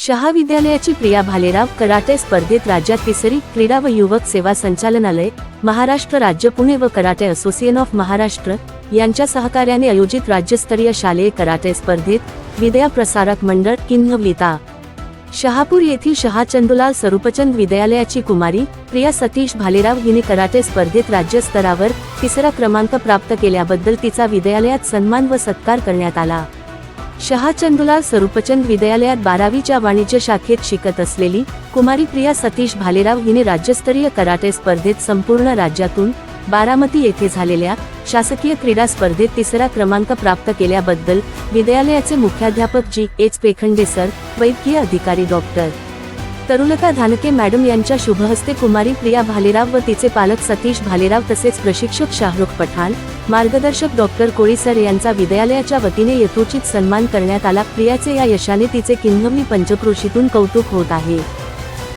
शहा विद्यालयाची प्रिया भालेराव कराटे स्पर्धेत राज्यात तिसरी क्रीडा व युवक सेवा संचालनालय महाराष्ट्र राज्य पुणे व कराटे असोसिएशन ऑफ महाराष्ट्र यांच्या सहकार्याने आयोजित राज्यस्तरीय शालेय कराटे स्पर्धेत विद्या प्रसारक मंडळ किन्हवलिता शहापूर येथील शहाचंदुलाल स्वरूपचंद विद्यालयाची कुमारी प्रिया सतीश भालेराव हिने कराटे स्पर्धेत राज्यस्तरावर तिसरा क्रमांक प्राप्त केल्याबद्दल तिचा विद्यालयात सन्मान व सत्कार करण्यात आला. शहाचंदुला स्वरूपचंद विद्यालयात बारावीच्या वाणिज्य शाखेत शिकत असलेली कुमारी प्रिया सतीश भालेराव हिने राज्यस्तरीय कराटे स्पर्धेत संपूर्ण राज्यातून बारामती येथे झालेल्या शासकीय क्रीडा स्पर्धेत तिसरा क्रमांक प्राप्त केल्याबद्दल विद्यालयाचे मुख्याध्यापक जी एच पेखंडे सर वैद्यकीय अधिकारी डॉक्टर तरुलता धानके मॅडम यांच्या शुभहस्ते कुमारी प्रिया भालेराव व तिचे पालक सतीश भालेराव तसेच प्रशिक्षक शाहरुख पठाण मार्गदर्शक डॉक्टर कोळी सर यांचा विद्यालयाच्या वतीने यथोचित सन्मान करण्यात आला. प्रियाचे या यशाने तिचे किन्हवी पंचक्रोशीतून कौतुक होत आहे.